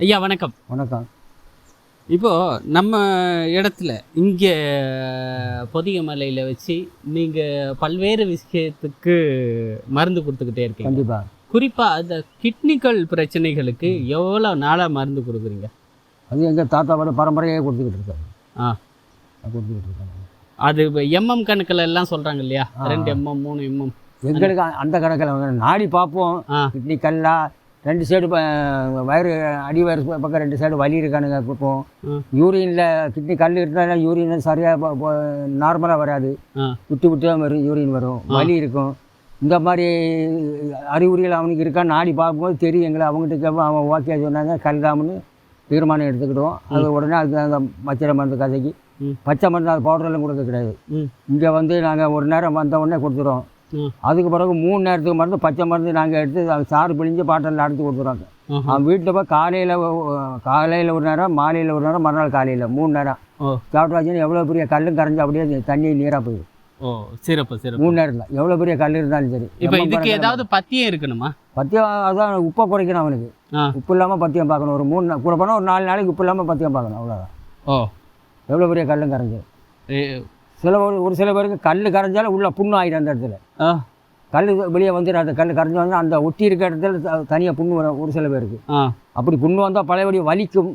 ஐயா வணக்கம். வணக்கம். இப்போது நம்ம இடத்துல இங்கே பொதிகமலையில் வச்சு நீங்கள் பல்வேறு விஷயத்துக்கு மருந்து கொடுத்துக்கிட்டே இருக்கீங்க. கண்டிப்பாக குறிப்பாக அந்த கிட்னிக்கல் பிரச்சனைகளுக்கு எவ்வளோ நாளாக மருந்து கொடுக்குறீங்க? அது எங்கள் தாத்தாவோட பரம்பரையே கொடுத்துக்கிட்டு இருக்காரு. ஆ. அது கொடுத்துக்கிட்டு இருக்காங்க அது எம்எம் கணக்கில் எல்லாம் சொல்கிறாங்க இல்லையா. ரெண்டு எம்எம் மூணு எம்எம் எங்களுக்கு அந்த கணக்கில் நாடி பார்ப்போம். கிட்னி கல்லா ரெண்டு சைடு வயிறு அடி வயிறு பக்கம் ரெண்டு சைடு வலி இருக்கானுங்க பார்ப்போம் ம். யூரினில் கிட்னி கல் இருந்தாலும் யூரின் சரியாக நார்மலாக வராது. விட்டு விட்டு தான் வரும் யூரின் வரும். வலி இருக்கும். இந்த மாதிரி அறிகுறிகள் அவனுக்கு இருக்கான்னு நாடி பார்க்கும்போது தெரியும் எங்களை. அவங்ககிட்ட கேட்போம் அவன் ஓகே சொன்னாங்க கல்தாம்னு தீர்மானம் எடுத்துக்கிடுவோம். அது உடனே அதுக்கு அந்த மச்சரை மருந்து கதைக்கு. பச்சை மருந்து அது பவுடர்லாம் கொடுக்க கிடையாது. இங்கே வந்து நாங்கள் ஒரு நேரம் வந்த உடனே கொடுத்துருவோம் அதுக்கு பிறகு மூணு நேரத்துக்கு மருந்து பச்சை மருந்து நாங்கள் எடுத்து அது சாறு பிழிஞ்சு பாட்டில் அடைச்சி கொடுத்துருவாங்க. அவன் வீட்டில் போய் காலையில் காலையில் ஒரு நேரம் மாலையில் ஒரு நேரம் மறுநாள் காலையில் மூணு நேரம். சாப்பிட்டாச்சுன்னா எவ்வளோ பெரிய கல்லும் கரைஞ்சி அப்படியே தண்ணி நீராக போயிடும். ஓ சிறப்பு சிறப்பு. மூணு நேரம் தான் எவ்வளோ பெரிய கல் இருந்தாலும் சரி. இப்போ இதுக்கு. ஏதாவது பத்தியம் இருக்கணுமா? பத்தியம் அதான் உப்பை குறைக்கணும் அவனுக்கு. உப்பு இல்லாமல் பத்தியம் பார்க்கணும். ஒரு மூணு கூட போனால் ஒரு நாலு நாளைக்கு உப்பு இல்லாமல் பத்தியம் பார்க்கணும் அவ்வளோதான் ஓ. எவ்வளோ பெரிய கல்லும் கரைஞ்சி. சில ஒரு ஒரு சில பேருக்கு கல் கரைஞ்சாலும் உள்ள புண்ணு ஆயிடும் அந்த இடத்துல. கல் வெளியே வந்துடும் அந்த கல் கரைஞ்சி வந்து அந்த ஒட்டி இருக்க இடத்துல தனியாக புண்ணு வரும் ஒரு சில பேருக்கு. அப்படி புண்ணு வந்தால் பழையபடி வலிக்கும்.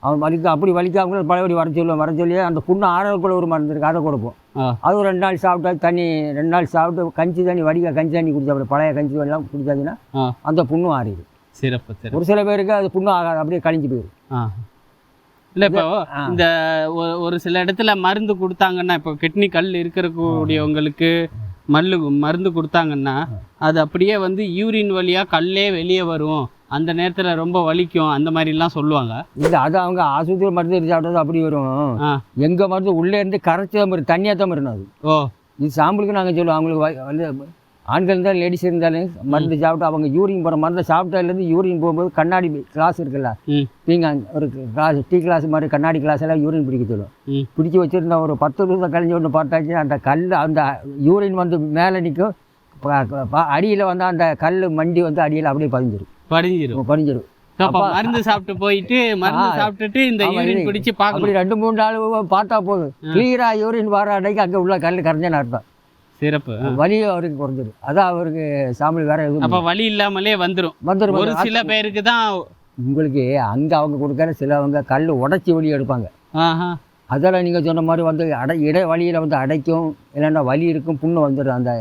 அவன் வலிக்க அப்படி வலிக்காம பழையபடி வர சொல்லுவோம் வர சொல்லி அந்த புண்ணு ஆறதுக்குள்ள ஒரு மருந்து இருக்குது அதை கொடுப்போம். அது ரெண்டு நாள் சாப்பிட்டா தண்ணி ரெண்டு நாள் சாப்பிட்டு கஞ்சி தண்ணி வடிக்க கஞ்சி தண்ணி குடிச்சா அப்படி பழைய கஞ்சி எல்லாம் குடிச்சாச்சுன்னா ஆ. அந்த புண்ணும் ஆறிடும். சிறப்பு ஒரு சில பேருக்கு அது புண்ணும் ஆகாது. அப்படியே கழிஞ்சு போயிடும் இல்லை இப்போ. இந்த ஒரு சில இடத்துல மருந்து கொடுத்தாங்கன்னா இப்போ கிட்னி கல் இருக்கக்கூடியவங்களுக்கு மல்லு மருந்து கொடுத்தாங்கன்னா அது அப்படியே வந்து யூரின் வழியாக கல்லே வெளியே வரும். அந்த நேரத்தில் ரொம்ப வலிக்கும். அந்த மாதிரிலாம் சொல்லுவாங்க. இல்லை அது அவங்க ஆஸ்பத்திரி மருந்து சாப்பிட்டது அப்படி வரும். ஆ. எங்கள் மருந்து உள்ளே இருந்து கரைச்சி தான் தண்ணியாக தான் அது. ஓ. இது சாம்பிளுக்கு நாங்கள் சொல்லுவோம். அவங்களுக்கு ஆண்கள் இருந்தாலும் லேடிஸ் இருந்தாலும் மருந்து சாப்பிட்டு அவங்க யூரின் போகிற மருந்தை சாப்பிட்டதுலேருந்து யூரின் போகும்போது கண்ணாடி கிளாஸ் இருக்குல்ல நீங்கள் ஒரு கிளாஸ் டீ கிளாஸ் மாதிரி கண்ணாடி கிளாஸ் எல்லாம் யூரின் பிடிக்க சொல்லுவோம் பிடிச்சி வச்சுருந்த ஒரு பத்து நிமிஷம் கழிஞ்சு ஒன்று பார்த்தாச்சு அந்த கல் அந்த யூரின் வந்து மேலே நிற்கும் அடியில் வந்து அந்த கல் மண்டி வந்து அடியில் அப்படியே பதிஞ்சிரும். படிஞ்சிரும் பதிஞ்சிரும். அப்போ மருந்து சாப்பிட்டு போயிட்டு மருந்து. சாப்பிட்டுட்டு இந்த யூரின் பிடிச்சு பார்க்கணும். ரெண்டு மூணு நாள் பார்த்தா போதும். கிளியராக யூரின் வர அன்னைக்கு அங்கே உள்ள கல் கரைஞ்சேன்னு அர்த்தம். சிறப்பு வலியும் அவருக்கு குறைஞ்சிடும் அதான் அவருக்கு சாம்பல் வேற எதுவும் அப்போ வலி இல்லாமலே வந்துடும் வந்துடும் ஒரு சில பேருக்கு தான் உங்களுக்கு அங்கே அவங்க கொடுக்குற சிலவங்க கல் உடச்சி வெளியே எடுப்பாங்க. அதெல்லாம் நீங்கள் சொன்ன மாதிரி வந்து அடை இடை வழியில் வந்து அடைக்கும். இல்லைன்னா வலி இருக்கும் புண்ணு வந்துடும் அந்த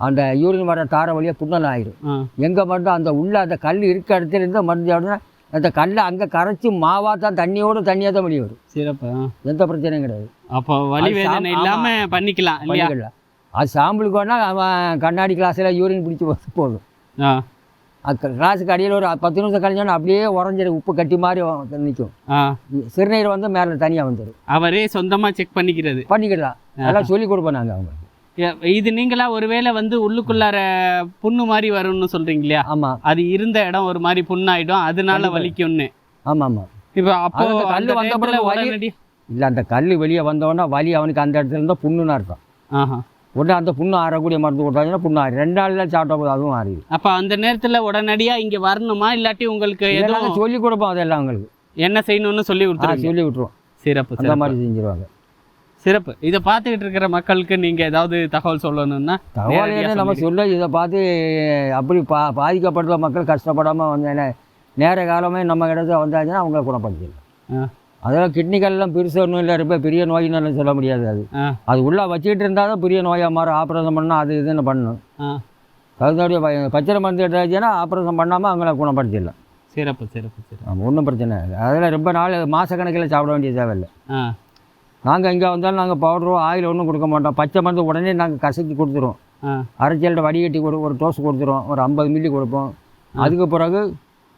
அந்த யூரின் வர தார வழியாக புண்ணெல்லாம் ஆயிடும் எங்கே மருந்து அந்த உள்ள அந்த கல் இருக்க இடத்துல இருந்து மருந்து அந்த கல்லை அங்கே கரைச்சி மாவா தான் தண்ணியோட தண்ணியாக தான் வெளியே வரும். சிறப்பு. எந்த பிரச்சனையும் கிடையாது. அப்போ வலி வேதனை இல்லாம பண்ணிக்கலாம் பண்ணிக்கலாம். அது சாம்பிளுக்கு வேணால் அவன் கண்ணாடி கிளாஸில் யூரின் பிடிச்சி போது போதும். ஆ. அது கிளாஸுக்கு அடியில் ஒரு பத்து நிமிஷம் கழிஞ்சோன்னா அப்படியே உறைஞ்சிடும் உப்பு கட்டி மாதிரி நிற்கும் சிறுநீர் வந்து மேலே தனியாக வந்துடும் அவரே சொந்தமா செக் பண்ணிக்கிறது. பண்ணிக்கலாம். அதெல்லாம் சொல்லி கொடுப்போம் நாங்கள் அவங்களுக்கு. எ- இது நீங்களா ஒருவேளை வந்து உள்ளுக்குள்ளார புண்ணு மாதிரி வரும்னு சொல்றீங்க இல்லையா? ஆமாம் அது இருந்த இடம் ஒரு மாதிரி புண்ணாயிடும் அதனால. வலிக்கும்னு. ஆமாம். ஆமாம் இப்போ அப்போ அந்த வந்த பிறகு வலி- இல்லை அந்த கல் வெளியே வந்தோடனே வலி அவனுக்கு அந்த இடத்துல இருந்தால் புண்ணுன்னு அர்த்தம். ஆஹா. உடனே அந்த புண்ணு ஆறக்கூடிய மருந்து கொடுத்தாங்கன்னா புண்ணு ஆறி ரெண்டு நாளில் சாப்பிட்ட போது அதுவும் ஆறிடுது அப்ப அந்த நேரத்துல உடனடியா இங்க வரணுமா? இல்லாட்டி உங்களுக்கு நாங்கள் சொல்லி கொடுப்போம் அதெல்லாம் அவங்களுக்கு. என்ன செய்யணும்னு சொல்லி ஆ கொடுத்துருங்க சொல்லி விட்ருவோம் சிறப்பு அந்த மாதிரி செஞ்சிருவாங்க. சிறப்பு. இதை பார்த்துக்கிட்டு இருக்கிற மக்களுக்கு நீங்க ஏதாவது தகவல் சொல்லணும்னா தகவல் நம்ம சொல்ல இதை பார்த்து அப்படி பா பாதிக்கப்படுற மக்கள் கஷ்டப்படாமல் வந்து நேர காலமே நம்ம இடத்துல வந்தாச்சுன்னா அவங்கள குணப்படுத்திடலாம். அதெல்லாம் கிட்னிக்கெல்லாம் பெருசு ஒன்றும் இல்லை ரொம்ப பெரிய நோயின்னு சொல்ல முடியாது அது. அது உள்ளே வச்சுக்கிட்டு இருந்தால் தான் பெரிய நோயாக மாறும். ஆப்ரேஷன் பண்ணால் அது இதுன்னு பண்ணணும் ஆ. கருத்தாடைய பச்சை மருந்து எடுத்தாச்சுன்னா ஆப்ரேஷன் பண்ணாமல் அவங்கள குணப்படுத்திடலாம். சிறப்பு சிறப்பு சிறப்பு. ஒன்றும் பிரச்சனை இல்லை. அதில் ரொம்ப நாள் மாதக்கணக்கில் சாப்பிட வேண்டிய தேவையில்லை. நாங்கள் இங்கே வந்தாலும் நாங்கள் பவுடரோ ஆயில் ஒன்றும் கொடுக்க மாட்டோம். பச்சை மருந்து உடனே நாங்கள் கசக்கி கொடுத்துருவோம். அரைச்சல்கிட்ட வடிகட்டி கொடு ஒரு டோஸ் கொடுத்துருவோம். ஒரு ஐம்பது மில்லி கொடுப்போம். அதுக்கு பிறகு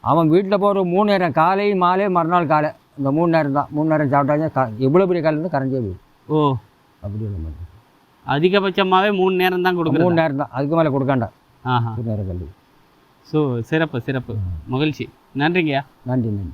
அவன் வீட்டில் போகிற மூணு நேரம் காலை மாலை மறுநாள் காலை இந்த மூணு நேரம் தான். மூணு நேரம் சாப்பிட்டாச்சும் க எவ்வளோ பெரிய காலேருந்து கரைஞ்சே போயிடும். ஓ. அப்படி ஒன்று மட்டும் அதிகபட்சமாவே மூணு நேரம் தான் கொடுக்குறது? மூணு நேரம் தான். அதுக்கு மேலே கொடுக்காண்டா ஆஹா. நேரம் கல்வி ஸோ சிறப்பு சிறப்பு. மகிழ்ச்சி. நன்றிங்கய்யா. நன்றி நன்றி.